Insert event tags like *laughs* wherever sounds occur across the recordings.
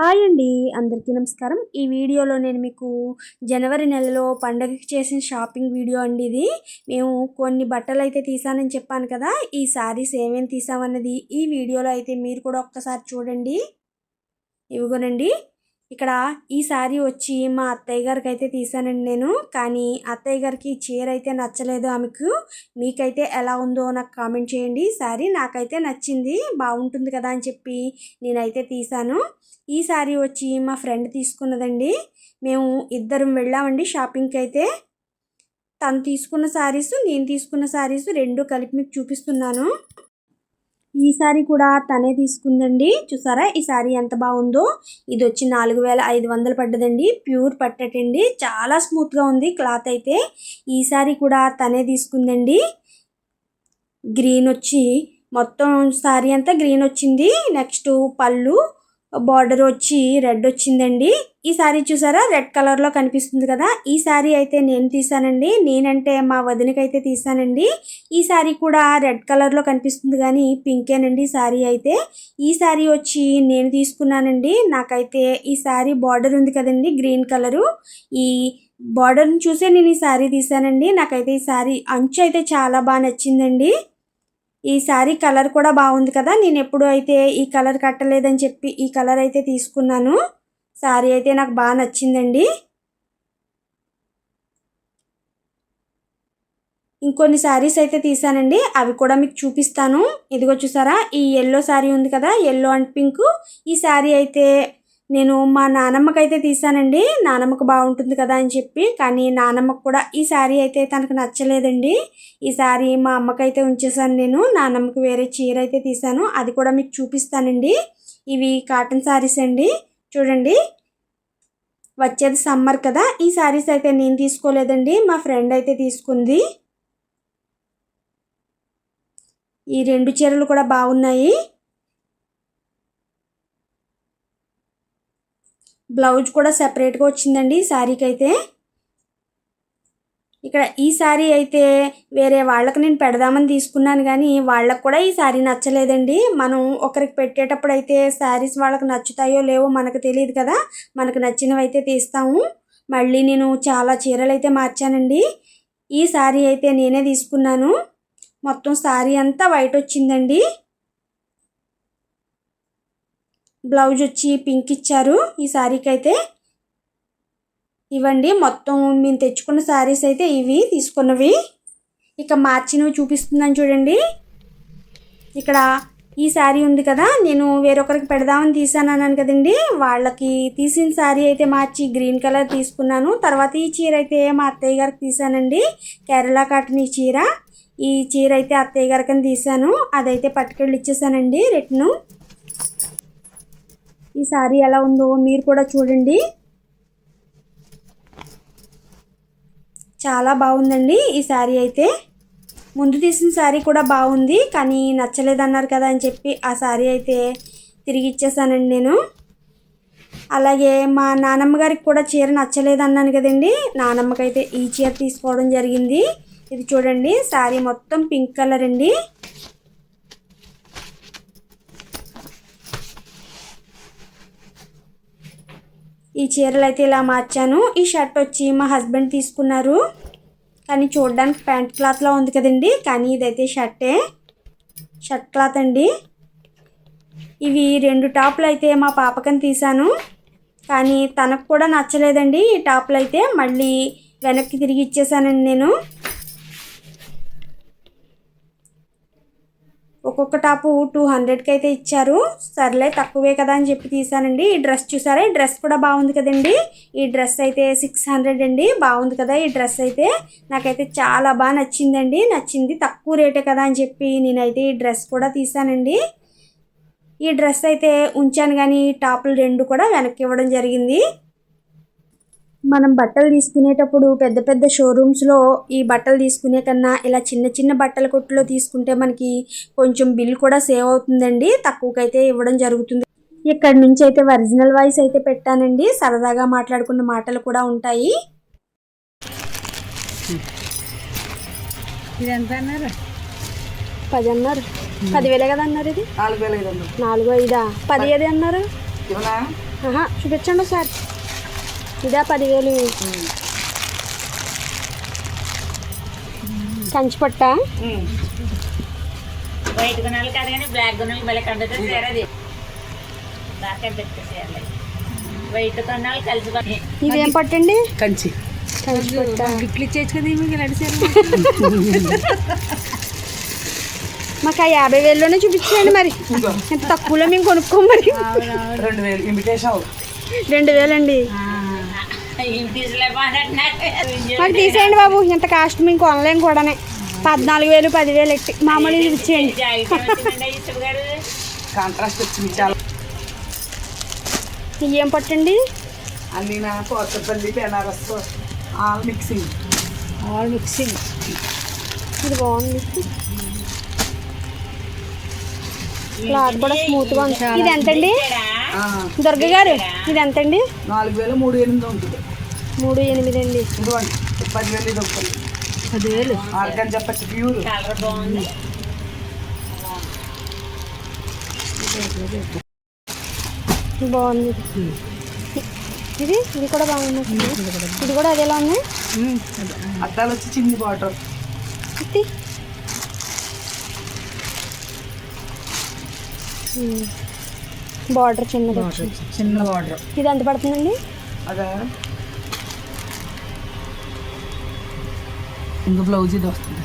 Hi అండి అందరికీ నమస్కారం. ఈ వీడియోలో నేను మీకు జనవరి నెలలో పండగకి చేసిన షాపింగ్ వీడియో అండి ఇది. మేము కొన్ని బట్టలు అయితే తీసానని చెప్పాను కదా ఈ శారీస్ ఏమేమి తీసామన్నది ఈ వీడియోలో అయితే మీరు కూడా ఒక్కసారి చూడండి. ఇవిగోనండి ఇక్కడ ఈ శారీ వచ్చి మా అత్తయ్య గారికి అయితే తీసానండి నేను. కానీ అత్తయ్య గారికి చీర అయితే నచ్చలేదు ఆమెకు. మీకైతే ఎలా ఉందో నాకు కామెంట్ చేయండి. సారీ నాకైతే నచ్చింది బాగుంటుంది కదా అని చెప్పి నేనైతే తీసాను. ఈ సారీ వచ్చి మా ఫ్రెండ్ తీసుకున్నదండి. మేము ఇద్దరం వెళ్ళామండి షాపింగ్కి అయితే. తను తీసుకున్న శారీస్ నేను తీసుకున్న శారీస్ రెండు కలిపి మీకు చూపిస్తున్నాను. ఈ సారీ కూడా తనే తీసుకుందండి. చూసారా? ఈ సారీ ఎంత బాగుందో. ఇది వచ్చి నాలుగు వేల ఐదు వందలు పడ్డదండి. ప్యూర్ పట్టటండి. చాలా స్మూత్గా ఉంది క్లాత్ అయితే. ఈ సారీ కూడా తనే తీసుకుందండి. గ్రీన్ వచ్చి మొత్తం సారీ అంతా గ్రీన్ వచ్చింది. నెక్స్ట్ పళ్ళు. బార్డర్ వచ్చి రెడ్ వచ్చిందండి. ఈ సారీ చూసారా? రెడ్ కలర్లో కనిపిస్తుంది కదా? ఈ సారీ అయితే నేను తీసానండి. నేనంటే మా వదినకైతే తీసానండి. ఈ సారీ కూడా రెడ్ కలర్లో కనిపిస్తుంది కానీ పింకేనండి సారీ అయితే. ఈ సారీ వచ్చి నేను తీసుకున్నానండి. నాకైతే ఈ సారీ బార్డర్ ఉంది కదండి గ్రీన్ కలరు. ఈ బార్డర్ని చూసే నేను ఈ సారీ తీసానండి. నాకైతే ఈ సారీ అంచు అయితే చాలా బాగా నచ్చిందండి. ఈ శారీ కలర్ కూడా బాగుంది కదా నేను ఎప్పుడు అయితే ఈ కలర్ కట్టలేదని చెప్పి ఈ కలర్ అయితే తీసుకున్నాను. శారీ అయితే నాకు బాగా నచ్చిందండి. ఇంకొన్ని శారీస్ అయితే తీసానండి అవి కూడా మీకు చూపిస్తాను. ఇదిగో చూసారా ఈ ఎల్లో శారీ ఉంది కదా ఎల్లో అండ్ పింక్ ఈ శారీ అయితే నేను మా నానమ్మకైతే తీసానండి నానమ్మకు బాగుంటుంది కదా అని చెప్పి. కానీ నానమ్మకు కూడా ఈ శారీ అయితే తనకు నచ్చలేదండి. ఈ శారీ మా అమ్మకైతే ఉంచేసాను నేను. నానమ్మకి వేరే చీర అయితే తీసాను అది కూడా మీకు చూపిస్తానండి. ఇవి కాటన్ శారీస్ అండి. చూడండి. వచ్చేది సమ్మర్ కదా. ఈ శారీస్ అయితే నేను తీసుకోలేదండి. మా ఫ్రెండ్ అయితే తీసుకుంది. ఈ రెండు చీరలు కూడా బాగున్నాయి. బ్లౌజ్ కూడా సెపరేట్గా వచ్చిందండి శారీకి అయితే ఇక్కడ ఈ శారీ అయితే వేరే వాళ్ళకి నేను పెడదామని తీసుకున్నాను కానీ వాళ్ళకు కూడా ఈ శారీ నచ్చలేదండి. మనం ఒకరికి పెట్టేటప్పుడు అయితే శారీస్ వాళ్ళకి నచ్చుతాయో లేవో మనకు తెలియదు కదా. మనకు నచ్చినవి అయితే తీస్తాము. మళ్ళీ నేను చాలా చీరలు అయితే మార్చానండి. ఈ శారీ అయితే నేనే తీసుకున్నాను. మొత్తం శారీ అంతా వైట్ వచ్చిందండి. బ్లౌజ్ వచ్చి పింక్ ఇచ్చారు. ఈ శారీకి అయితే ఇవ్వండి. మొత్తం మేము తెచ్చుకున్న శారీస్ అయితే ఇవి తీసుకున్నవి. ఇక మార్చినవి చూపిస్తున్నాను చూడండి. ఇక్కడ ఈ శారీ ఉంది కదా నేను వేరొకరికి పెడదామని తీసాను అన్నాను కదండి. వాళ్ళకి తీసిన శారీ అయితే మార్చి గ్రీన్ కలర్ తీసుకున్నాను. తర్వాత ఈ చీర అయితే మా అత్తయ్య గారికి తీసానండి కేరళ కాటన్ ఈ చీర. ఈ చీర అయితే అత్తయ్య గారికి తీసాను అదైతే పట్టుకెళ్ళి ఇచ్చేసానండి రిటర్ను. ఈ శారీ ఎలా ఉందో మీరు కూడా చూడండి. చాలా బాగుందండి ఈ శారీ అయితే. ముందు తీసిన శారీ కూడా బాగుంది కానీ నచ్చలేదన్నారు కదా అని చెప్పి ఆ శారీ అయితే తిరిగి ఇచ్చేసానండి నేను. అలాగే మా నానమ్మ గారికి కూడా చీర నచ్చలేదన్నాను కదండి. నానమ్మకైతే ఈ చీర తీసుకోవడం జరిగింది. ఇది చూడండి శారీ మొత్తం పింక్ కలర్ అండి. ఈ చీరలు అయితే ఇలా మార్చాను. ఈ షర్ట్ వచ్చి మా హస్బెండ్ తీసుకున్నారు. కానీ చూడడానికి ప్యాంట్ క్లాత్లో ఉంది కదండి. కానీ ఇదైతే షర్టే. షర్ట్ క్లాత్ అండి. ఇవి రెండు టాప్లు అయితే మా పాపకని తీశాను. కానీ తనకు కూడా నచ్చలేదండి ఈ టాప్లు అయితే మళ్ళీ వెనక్కి తిరిగి ఇచ్చేసానండి నేను. ఒక్కొక్క టాపు టూ హండ్రెడ్కి అయితే ఇచ్చారు. సర్లే తక్కువే కదా అని చెప్పి తీసానండి ఈ డ్రెస్ చూసారా? ఈ డ్రెస్ కూడా బాగుంది కదండి. ఈ డ్రెస్ అయితే సిక్స్ హండ్రెడ్ అండి. బాగుంది కదా ఈ డ్రెస్ అయితే. నాకైతే చాలా బాగా నచ్చిందండి. నచ్చింది తక్కువ రేటే కదా అని చెప్పి నేనైతే ఈ డ్రెస్ కూడా తీసానండి ఈ డ్రెస్ అయితే ఉంచాను కానీ టాపులు రెండు కూడా వెనక్కి ఇవ్వడం జరిగింది. మనం బట్టలు తీసుకునేటప్పుడు పెద్ద పెద్ద షోరూమ్స్లో ఈ బట్టలు తీసుకునే కన్నా ఇలా చిన్న చిన్న బట్టల కొట్టులో తీసుకుంటే మనకి కొంచెం బిల్ కూడా సేవ్ అవుతుందండి. తక్కువకైతే ఇవ్వడం జరుగుతుంది. ఇక్కడ నుంచి అయితే ఒరిజినల్ వాయిస్ అయితే పెట్టానండి. సరదాగా మాట్లాడుకున్న మాటలు కూడా ఉంటాయి. పది అన్నారు. పదివేలే కదా అన్నారు ఇది? నాలుగు ఐదు పది ఏది అన్నారు? చూపించండి ఒకసారి ఇదా పదివేలు. కంచిపట్ట వైట్ గుణాలు కాదు కానీ బ్లాక్ గుణాలు భలే కంపెనీ చీర అది. బాగా పెద్ద చీరలు వైట్ కొన్నాళ్ళు కలిసి ఇదేం పట్టండి? కంచి. కంచిపట్ట గిట్లు ఇచ్చేచ్చు కదా మీకు ఇలాంటి చీరలు? మాకు ఆ యాభై వేల్లోనే చూపించండి మరి. ఎంత తక్కువలో మేము కొనుక్కోం మరి. రెండు వేలు. ఇన్విటేషన్ రెండు వేలండి. మాకు తీసేయండి బాబు ఇంత కాస్ట్ మేము కొనలేం కూడానే. పద్నాలుగు వేలు పదివేలు ఎట్టి మామూలు ఇచ్చేయండి. కాంట్రాస్ట్ వచ్చింది చాలా. ఏం పట్టండి అన్ని నా Pothapalli Banaras all mixing all mixing ఇది బాగుంది. క్లాత్ కూడా స్మూత్గా ఉంది. ఇది ఎంతండి? దుర్గ గారు ఇది ఎంతండి? నాలుగు వేలు మూడు ఎనిమిది ఉంటుంది. మూడు ఎనిమిది అండి. ఇదిగోండి పదివేలు ఇది ఒకటి పదివేలు? ఆర్గన్ చెప్పచ్చు ప్యూర్. కలర్ బాగుంది. బాగుంది. ఇది. ఇది కూడా బాగుంది. ఇది కూడా అదేలా ఉంది? అద్దాలు వచ్చి చిన్ని బాటర్ ఇది? బార్డర్ చిన్నది వచ్చింది. చిన్న బార్డర్. ఇది ఎంత పడుతుందండి? అదా. ఇంకా బ్లౌజ్ ఇది వస్తుంది.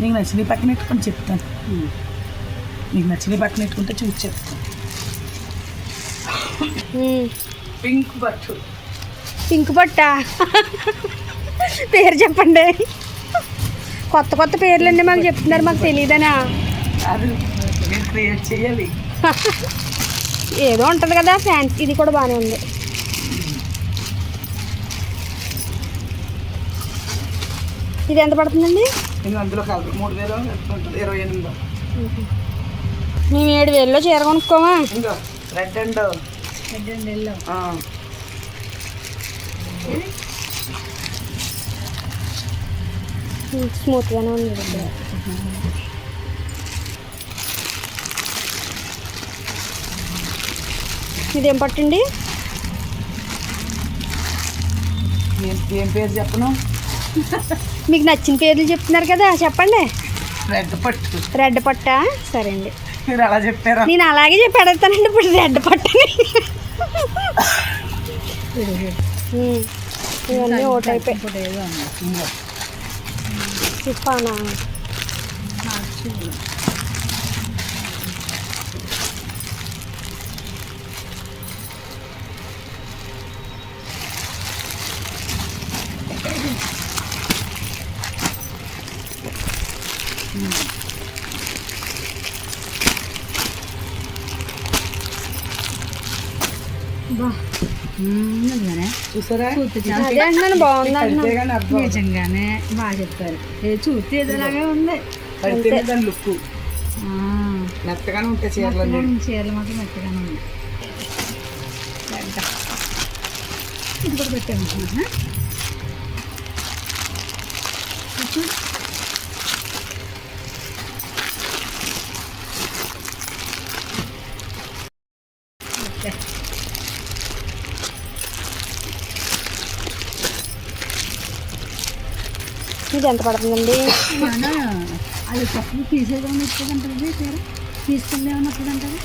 నీకు నచ్చిన పక్కన పెట్టుకొని చెప్తాను. నీకు నచ్చిన పక్కన పెట్టుకుంటే చూసి చెప్తాను. పింక్ బట్టు. పింక్ పట్ట పేరు చెప్పండి. కొత్త కొత్త పేర్లండి మాకు చెప్తున్నారు మాకు తెలియదనా అది మీరు క్రియేట్ చేయాలి. ఏదో ఉంటుంది కదా ఫ్యాన్స్ ఇది కూడా బాగానే ఉంది. ఇది ఎంత పడుతుందండి? నేను అందులో కలదు మూడు వేలు ఇరవై ఎనిమిది. మేము ఏడు వేలలో చీర కొనుక్కోమా? ఇంకో రెడ్ అండ్ స్మూత్గానే ఉంది. ఇది. పట్టండి? ఏం పేరు చెప్పను? మీకు నచ్చిన పేర్లు చెప్తున్నారు కదా చెప్పండి. రెడ్ పట్టు. రెడ్ పట్ట? సరే అండి మీరు అలా చెప్పారా? నేను అలాగే చెప్పి అడుగుతానండి ఇప్పుడు రెడ్ పట్టని. ఉమ్. ఇవన్నీ ఓ టైపే ఇంకో. నిజంగానే బాగా చెప్తారు ఏ చూస్తే ఏదోలాగే ఉంది. లుక్. మెత్తగానే ఉంటాయి చీరలు మాత్రం మెత్తగానే ఉంది ఇది కూడా పెట్టాను. ఇది ఎంత పడుతుందండి? అది తప్పు తీసేదాన్ని ఇస్తుందంటది చీర తీసుకుంది ఏమన్నా ఇస్తుందంటది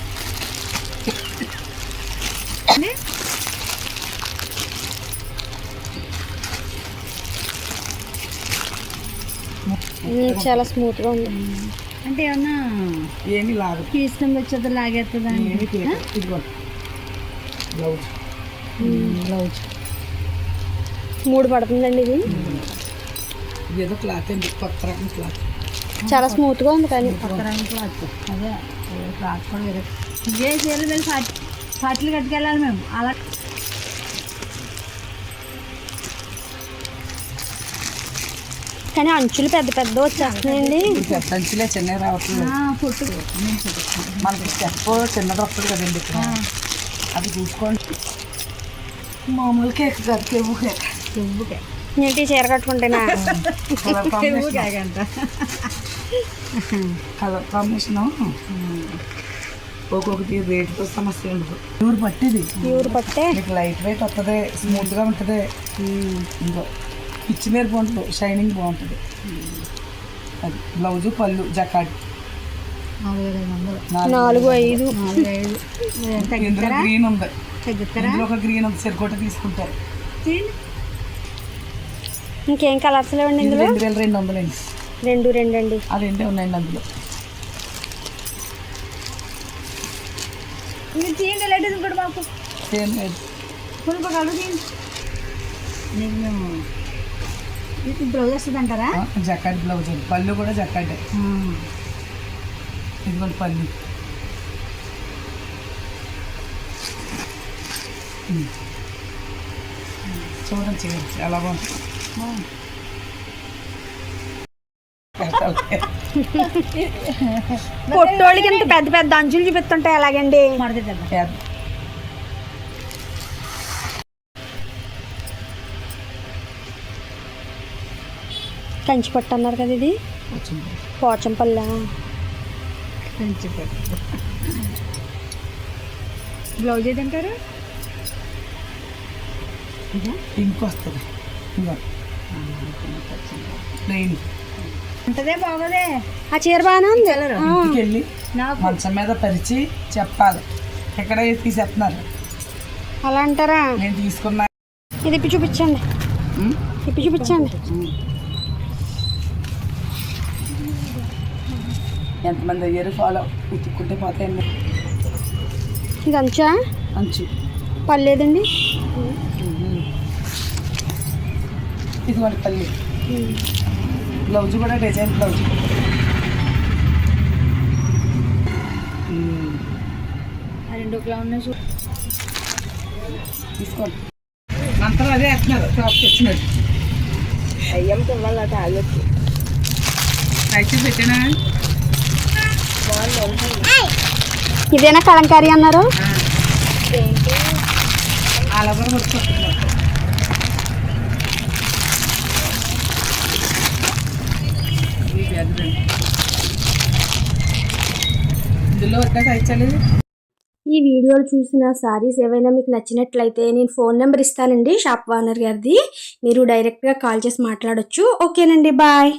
ఉమ్, చాలా స్మూత్గా ఉంది. అంటే ఏమన్నా ఏమీ లాగదు. తీసుకుని వచ్చేది లాగేస్తుందా బ్లౌజ్. బ్లౌజ్. మూడు పడుతుందండి ఇది. ఇదేదో క్లాత్ అండి కొత్త రకం క్లాత్. చాలా స్మూత్గా ఉంది కానీ. కొత్త రంగు క్లాత్. అదే క్లాత్ కూడా వేరే. ఇదే చీరలు వెళ్ళి పార్టీ పార్టీలు కట్టుకెళ్ళాలి మేము. అలా కానీ అంచులు పెద్ద పెద్ద వచ్చేస్తున్నాయండి. పెద్ద అంచులే చిన్నవి రావట్లేదు. పొట్టు. మనకి స్టెప్ చిన్నది వస్తుంది కదండి ఇక్కడ. అది చూసుకోండి. మామూలు కేక్ కాదు కేవు కేక్. చెవుకే ఏంటి చీర కట్టుకుంటేనా? కలర్ కాంబినేషన్ ఒక్కొక్కటి రేటుతో సమస్య ఉండదు. ప్యూర్ పట్టిది? ప్యూర్ పట్టే? మీకు లైట్ వెయిట్ వస్తుంది స్మూత్గా ఉంటుంది. ఇంకో పిచ్చి మీద బాగుంటుంది షైనింగ్ బాగుంటుంది. అది బ్లౌజు పళ్ళు జకాడ్. నాలుగు ఐదు. ఇందులో గ్రీన్ ఉంది. ఇందులో ఒక గ్రీన్ ఉంది సరికోట తీసుకుంటారు ఇంకేం కలర్స్ లేవండి ఇది ఇందులో? రెండు వేల రెండు వందలండి రెండు రెండు అండి. ఆ రెండే ఉన్నాయండి అందులో. ఏం లేదు. బ్లౌజ్ వస్తుంది అంటారా? ఆ, జకాడ్ బ్లౌజ్ అండి. పళ్ళు కూడా జకాడే ఇదిగోండి పళ్ళు. చూడండి చేయండి చాలా బాగుంటుంది. *laughs* పొట్టోళ్ళకి ఇంత పెద్ద పెద్ద అంచులు చూపిస్తుంటాయి అలాగండి. కంచి పట్టు అన్నారు కదా ఇది. పోచంపల్ల బ్లౌజ్ ఏదంటారు ఇదిగో. ప్లెయిన్ ఉంటదే బాగోదే ఆ చీర బాగానే ఉంది. ఆ, ఇంటికి వెళ్ళి నాకు. మంచం మీద పరిచి చెప్పాలి. ఎక్కడ తీసేస్తున్నారు? అలా అంటారా నేను తీసుకున్నా. ఇది ఇప్పి చూపించండి. ఇప్పి చూపించండి. ఎంతమంది అయ్యారు? ఫాలో ఉతుక్కుంటే పోతాయండి. ఇది అంచా? అంచు. పర్లేదండి. ఇదిగోండి పల్లి. బ్లౌజ్ కూడా డిజైన్ బ్లౌజ్. రెండు క్లౌన్ తీసుకోండి. అంతా అదే వేస్తున్నారు. షాప్కి వచ్చినట్టు అయ్యంకి ఇవ్వాలి టాబ్లెట్ అయితే పెట్టానా? ఇదేనా కలంకారీ అన్నారు? అలా కూడా ఈ వీడియోలు చూసిన సారీస్ ఏవైనా మీకు నచ్చినట్లయితే నేను ఫోన్ నెంబర్ ఇస్తానండి షాప్ ఓనర్ గారిది. మీరు డైరెక్ట్గా కాల్ చేసి మాట్లాడొచ్చు. ఓకేనండి బాయ్